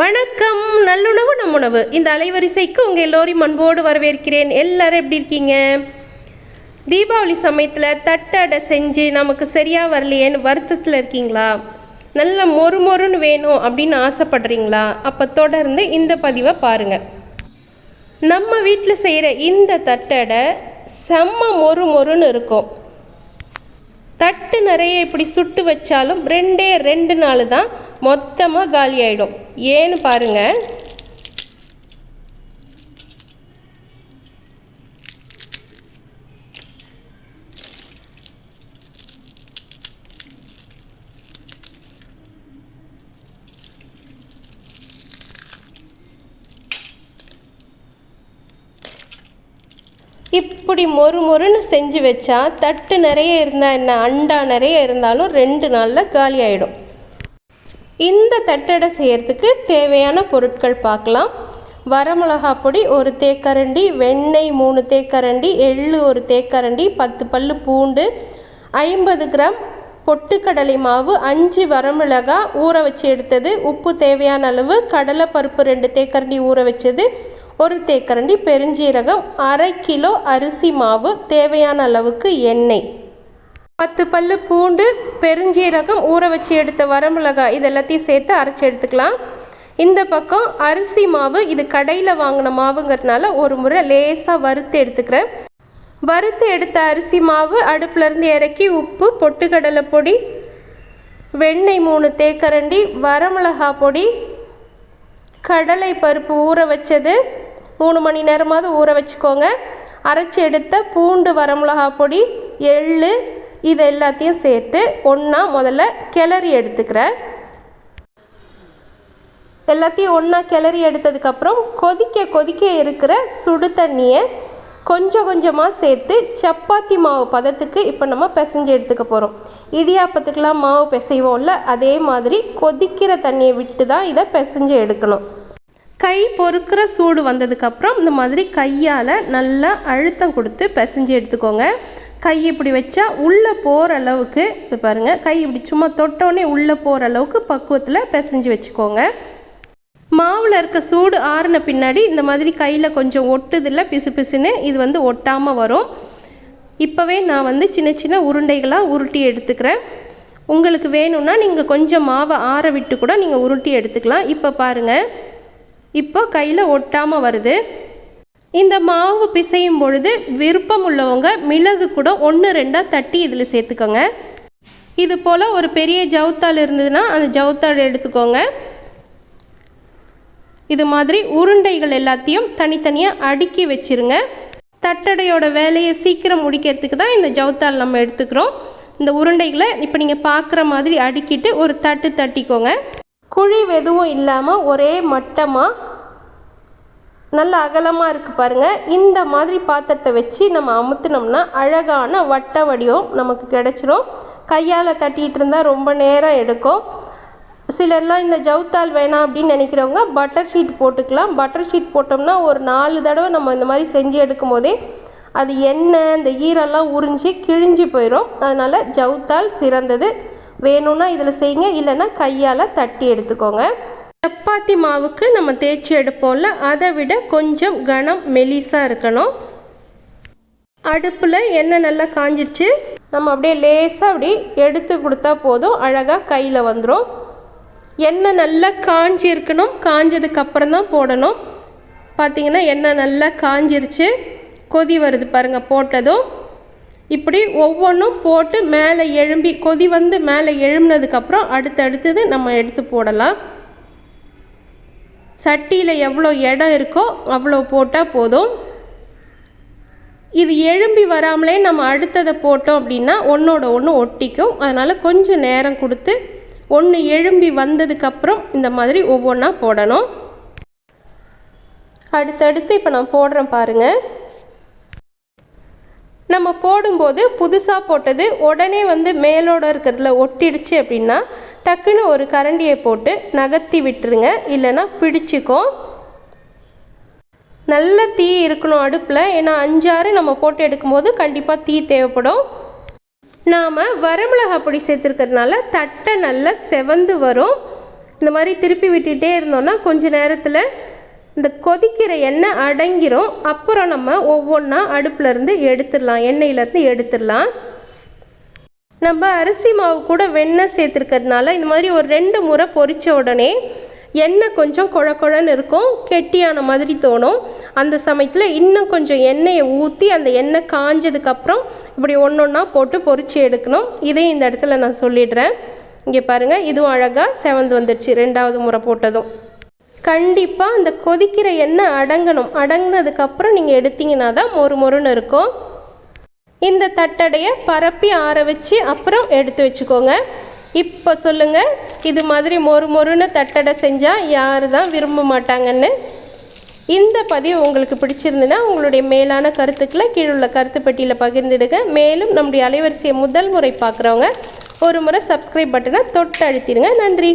வணக்கம். நல்லுணவு நம் உணவு இந்த அலைவரிசைக்கு உங்கள் எல்லோரையும் அன்போடு வரவேற்கிறேன். எல்லாரும் எப்படி இருக்கீங்க? தீபாவளி சமயத்தில் தட்டடை செஞ்சு நமக்கு சரியாக வரலையேன்னு வருத்தத்தில் இருக்கீங்களா? நல்ல மொறு மொறுன்னு வேணும் அப்படின்னு ஆசைப்படுறீங்களா? அப்போ தொடர்ந்து இந்த பதிவை பாருங்கள் நம்ம வீட்டில் செய்கிற இந்த தட்டடை செம்ம மொறு மொறுன்னு இருக்கும். தட்டு நிறைய இப்படி சுட்டு வச்சாலும் ரெண்டே ரெண்டு நாள் தான் மொத்தமாக காலி ஏன்னு பாருங்க. இப்படி மொறு மொறுன்னு செஞ்சு வச்சா தட்டு நிறைய இருந்தால் என்ன? அண்டா நிறைய இருந்தாலும் ரெண்டு நாளில் காலி ஆகிடும் இந்த தட்டடை செய்கிறதுக்கு தேவையான பொருட்கள் பார்க்கலாம். வரமிளகா பொடி ஒரு தேக்கரண்டி வெண்ணெய் மூணு தேக்கரண்டி எள்ளு ஒரு தேக்கரண்டி பத்து பல்லு பூண்டு ஐம்பது கிராம் பொட்டுக்கடலை மாவு அஞ்சு வரமிளகா ஊற வச்சு எடுத்தது உப்பு தேவையான அளவு கடலைப்பருப்பு ரெண்டு தேக்கரண்டி ஊற வச்சது ஒரு தேக்கரண்டி பெருஞ்சீரகம் அரை கிலோ அரிசி மாவு தேவையான அளவுக்கு எண்ணெய். பத்து பல்லு பூண்டு பெருஞ்சீரகம் ஊற வச்சு எடுத்த வரமிளகாய் இது எல்லாத்தையும் சேர்த்து அரைச்சி எடுத்துக்கலாம். இந்த பக்கம் அரிசி மாவு இது கடையில் வாங்கின மாவுங்கிறதுனால ஒரு முறை லேசாக வறுத்து எடுத்துக்கிறேன். வறுத்து எடுத்த அரிசி மாவு அடுப்புலேருந்து இறக்கி உப்பு பொட்டுக்கடலை பொடி வெண்ணெய் மூணு தேக்கரண்டி வரமிளகா பொடி கடலை பருப்பு ஊற வச்சது மூணு மணி நேரமாவது ஊற வச்சுக்கோங்க. அரைச்சி எடுத்த பூண்டு வரமிளகா பொடி எள்ளு இது எல்லாத்தையும் சேர்த்து ஒன்றா முதல்ல கிளறி எடுத்துக்கிறேன். எல்லாத்தையும் ஒன்றா கிளறி எடுத்ததுக்கப்புறம் கொதிக்க கொதிக்க இருக்கிற சுடு தண்ணியை கொஞ்சம் கொஞ்சமாக சேர்த்து சப்பாத்தி மாவு பதத்துக்கு இப்போ நம்ம பிசைஞ்சு எடுத்துக்க போகிறோம் இடியாப்பத்துக்கெலாம் மாவு பிசைவோம்ல அதே மாதிரி கொதிக்கிற தண்ணியை விட்டு தான் இதை பிசைஞ்சு எடுக்கணும். கை பொறுக்கிற சூடு வந்ததுக்கப்புறம் இந்த மாதிரி கையால் நல்லா அழுத்தம் கொடுத்து பிசைஞ்சு எடுத்துக்கோங்க. கை இப்படி வச்சா உள்ளே போகிற அளவுக்கு இது பாருங்கள் கை இப்படி சும்மா தொட்டோடனே உள்ளே போகிற அளவுக்கு பக்குவத்தில் பிசைஞ்சு வச்சுக்கோங்க. மாவில் இருக்க சூடு ஆறின பின்னாடி இந்த மாதிரி கையில் கொஞ்சம் ஒட்டுதில்ல பிசு பிசுன்னு இது வந்து ஒட்டாமல் வரும். இப்போவே நான் வந்து சின்ன சின்ன உருண்டைகளாக உருட்டி எடுத்துக்கிறேன். உங்களுக்கு வேணும்னா நீங்கள் கொஞ்சம் மாவை ஆற விட்டு கூட நீங்கள் உருட்டி எடுத்துக்கலாம். இப்போ பாருங்கள் இப்போ கையில் ஒட்டாமல் வருது. இந்த மாவு பிசையும் பொழுது விருப்பம் உள்ளவங்க மிளகு கூட ஒன்று ரெண்டாக தட்டி இதில் சேர்த்துக்கோங்க. இது போல் ஒரு பெரிய ஜவுத்தாள் இருந்ததுன்னா அந்த ஜவுத்தாள் எடுத்துக்கோங்க. இது மாதிரி உருண்டைகள் எல்லாத்தையும் தனித்தனியாக அடுக்கி வச்சுருங்க. தட்டடையோட வேலையை சீக்கிரம் முடிக்கிறதுக்கு தான் இந்த ஜவுத்தாள் நம்ம எடுத்துக்கிறோம். இந்த உருண்டைகளை இப்போ நீங்கள் பார்க்குற மாதிரி அடுக்கிட்டு ஒரு தட்டு தட்டிக்கோங்க. குழி எதுவும் இல்லாமல் ஒரே மட்டமாக நல்ல அகலமாக இருக்குது பாருங்கள் இந்த மாதிரி பாத்திரத்தை வச்சு நம்ம அமுத்துனோம்னா அழகான வட்ட வடிவம் நமக்கு கிடச்சிரும். கையால் தட்டிகிட்டு இருந்தால் ரொம்ப நேரம் எடுக்கும். சிலர்லாம் இந்த ஜவுத்தால் வேணாம் அப்படின்னு நினைக்கிறவங்க பட்டர் ஷீட் போட்டுக்கலாம். பட்டர் ஷீட் போட்டோம்னா ஒரு நாலு தடவை நம்ம இந்த மாதிரி செஞ்சு எடுக்கும் போதே அது எண்ணெய் இந்த ஈரெல்லாம் உறிஞ்சி கிழிஞ்சு போயிடும் அதனால் ஜவுத்தால் சிறந்தது. வேணும்னா இதில் செய்யுங்க இல்லைன்னா கையால் தட்டி எடுத்துக்கோங்க. சப்பாத்தி மாவுக்கு நம்ம தேய்ச்சி எடுப்போம்ல அதை விட கொஞ்சம் கனம் மெலிசாக இருக்கணும். அடுப்பில் எண்ணெய் நல்லா காஞ்சிருச்சு. நம்ம அப்படியே லேசாக அப்படி எடுத்து கொடுத்தா போதும். அழகாக கையில் வந்துடும் எண்ணெய் நல்லா காஞ்சி இருக்கணும் தான் போடணும். பார்த்திங்கன்னா எண்ணெய் நல்லா காஞ்சிருச்சு. கொதி வருது பாருங்கள் போட்டதும். இப்படி ஒவ்வொன்றும் போட்டு மேலே எழும்பி கொதி வந்து மேலே எழும்பினதுக்கப்புறம் அடுத்தடுத்தது நம்ம எடுத்து போடலாம். சட்டியில் எவ்வளோ இடம் இருக்கோ அவ்வளோ போட்டால் போதும். இது எழும்பி வராமலே நம்ம அடுத்ததை போட்டோம் அப்படின்னா ஒன்றோட ஒன்று ஒட்டிக்கும். அதனால் கொஞ்சம் நேரம் கொடுத்து ஒன்று எழும்பி வந்ததுக்கப்புறம் இந்த மாதிரி ஒவ்வொன்றா போடணும். அடுத்தடுத்து இப்போ நான் போடுறேன் பாருங்கள் நம்ம போடும்போது புதுசாக போட்டது உடனே வந்து மேலோட இருக்கிறதுல ஒட்டிடுச்சு அப்படின்னா டக்குன்னு ஒரு கரண்டியை போட்டு நகர்த்தி விட்டுருங்க. இல்லைன்னா பிடிச்சிக்கும் நல்ல தீ இருக்கணும் அடுப்பில். ஏன்னா அஞ்சாறு நம்ம போட்டு எடுக்கும்போது கண்டிப்பாக தீ தேவைப்படும். நாம் வரமிளகா பொடி சேர்த்துருக்கிறதுனால தட்டை நல்லா செவந்து வரும். இந்த மாதிரி திருப்பி விட்டுட்டே இருந்தோம்னா கொஞ்ச நேரத்தில் இந்த கொதிக்கிற எண்ணெய் அடங்கிரும். அப்புறம் நம்ம ஒவ்வொன்றா அடுப்புலேருந்து எடுத்துடலாம். எண்ணெயிலேருந்து எடுத்துடலாம். நம்ம அரிசி மாவு கூட வெண்ணெய் சேர்த்துருக்கிறதுனால இந்த மாதிரி ஒரு ரெண்டு முறை பொரிச்ச உடனே எண்ணெய் கொஞ்சம் குழ குழன்னு இருக்கும் கெட்டியான மாதிரி தோணும். அந்த சமயத்தில் இன்னும் கொஞ்சம் எண்ணெயை ஊற்றி அந்த எண்ணெய் காஞ்சதுக்கப்புறம் இப்படி ஒன்று ஒன்றா போட்டு பொறிச்சு எடுக்கணும். இதையும் இந்த இடத்துல நான் சொல்லிடுறேன். இங்கே பாருங்கள் இதுவும் அழகாக செவந்து வந்துடுச்சு ரெண்டாவது முறை போட்டதும். கண்டிப்பாக அந்த கொதிக்கிற எண்ணெய் அடங்கணும். அடங்கினதுக்கப்புறம் நீங்கள் எடுத்தீங்கன்னா தான் மொறு மொறுன்னு இருக்கும். இந்த தட்டடையை பரப்பி ஆற வச்சு அப்புறம் எடுத்து வச்சுக்கோங்க. இப்போ சொல்லுங்கள் இது மாதிரி மொறு மொறுன்னு தட்டடை செஞ்சால் யார் தான் விரும்ப மாட்டாங்கன்னு. இந்த பதிவு உங்களுக்கு பிடிச்சிருந்துன்னா உங்களுடைய மேலான கருத்துக்களை கீழுள்ள கருத்து பெட்டியில் பகிர்ந்துடுங்க. மேலும் நம்முடைய அலைவரிசையை முதல் முறை பார்க்குறவங்க ஒரு முறை சப்ஸ்கிரைப் பட்டனை தொட்டு அழுத்திடுங்க நன்றி.